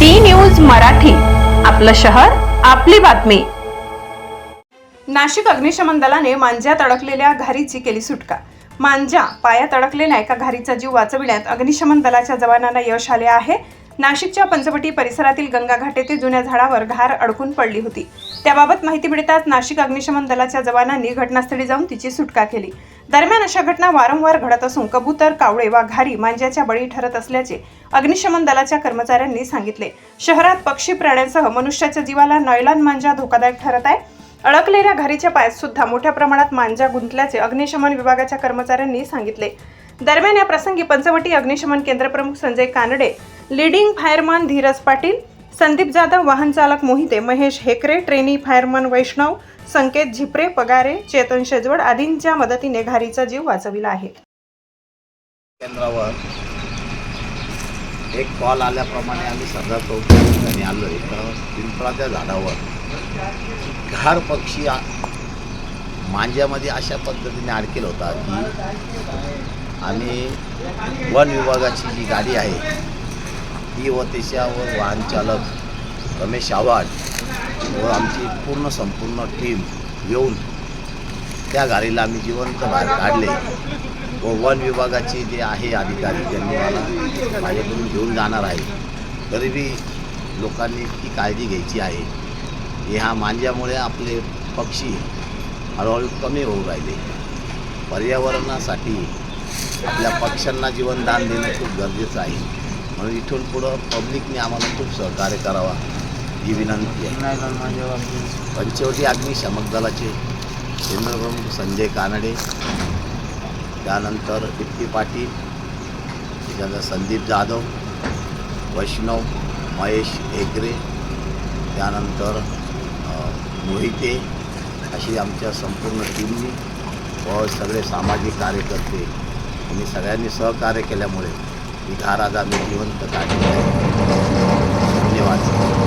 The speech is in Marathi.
डी न्यूज मराठी आपलं शहर आपली बातमी. नाशिक अग्निशमन दलाने मांज्यात अडकलेल्या घारीची केली सुटका. मांजा पायात अडकलेल्या एका घारीचा जीव वाचविण्यात अग्निशमन दलाच्या जवानांना यश आले आहे. नाशिकच्या पंचवटी परिसरातील गंगाघाट येथे जुन्या झाडावर घार अडकून पडली होती. त्याबाबत माहिती मिळताच नाशिक अग्निशमन दलाच्या जवानांनी घटनास्थळी जाऊन तिची सुटका केली. दरम्यान अशा घटना वारंवार घडत असून कबूतर कावळे वा घारी मांज्याच्या बळी ठरत असल्याचे अग्निशमन दलाच्या कर्मचाऱ्यांनी सांगितले. शहरात पक्षी प्राण्यांसह मनुष्याच्या जीवाला नैलान मांजा धोकादायक ठरत आहे. अडकलेल्या घारीच्या पायात सुद्धा मोठ्या प्रमाणात मांजा गुंतल्याचे अग्निशमन विभागाच्या कर्मचाऱ्यांनी सांगितले. दरम्यान या प्रसंगी पंचवटी अग्निशमन केंद्र प्रमुख संजय कानडे लीडिंग फायरमन धीरज पाटील संदीप जाधव वाहन चालक मोहिते महेश हेकरे ट्रेनी फायरमन वैष्णव संकेत झिपरे पगारे चेतन शेजवड आदींच्या मदतीने घारीचा जीव वाचविला आहे. केंद्रावर एक कॉल आल्याप्रमाणे आम्ही सरदार चौक आलो. तर पिंपळाच्या झाडावर. घार पक्षी मांज्यामध्ये अशा पद्धतीने अडकेल होता की आम्ही वन विभागाची जी गाडी आहे ती व त्याच्यावर वाहन चालक रमेश आव्हाड व आमची पूर्ण संपूर्ण टीम येऊन त्या गाडीला आम्ही जिवंत बाहेर काढले व वन विभागाचे जे आहे अधिकारी त्यांनी मला माझ्याकडून घेऊन जाणार आहे. तरीबी लोकांनी ती काळजी घ्यायची आहे. ह्या मांज्यामुळे आपले पक्षी हळूहळू कमी होऊ राहिले. पर्यावरणासाठी आपल्या पक्ष्यांना जीवनदान देणं खूप गरजेचं आहे. म्हणून इथून पुढं पब्लिकने आम्हाला खूप सहकार्य करावा. ही विनंती आहे. पंचवटी अग्निशामक दलाचे केंद्रप्रमुख संजय कानडे त्यानंतर दीप्ती पाटील त्याच्यानंतर संदीप जाधव वैष्णव महेश एकरे त्यानंतर मोहिते अशी आमच्या संपूर्ण टीमनी व सगळे सामाजिक कार्यकर्ते. यांनी सगळ्यांनी सहकार्य केल्यामुळे धार आज जिवंत काढली आहे. धन्यवाद.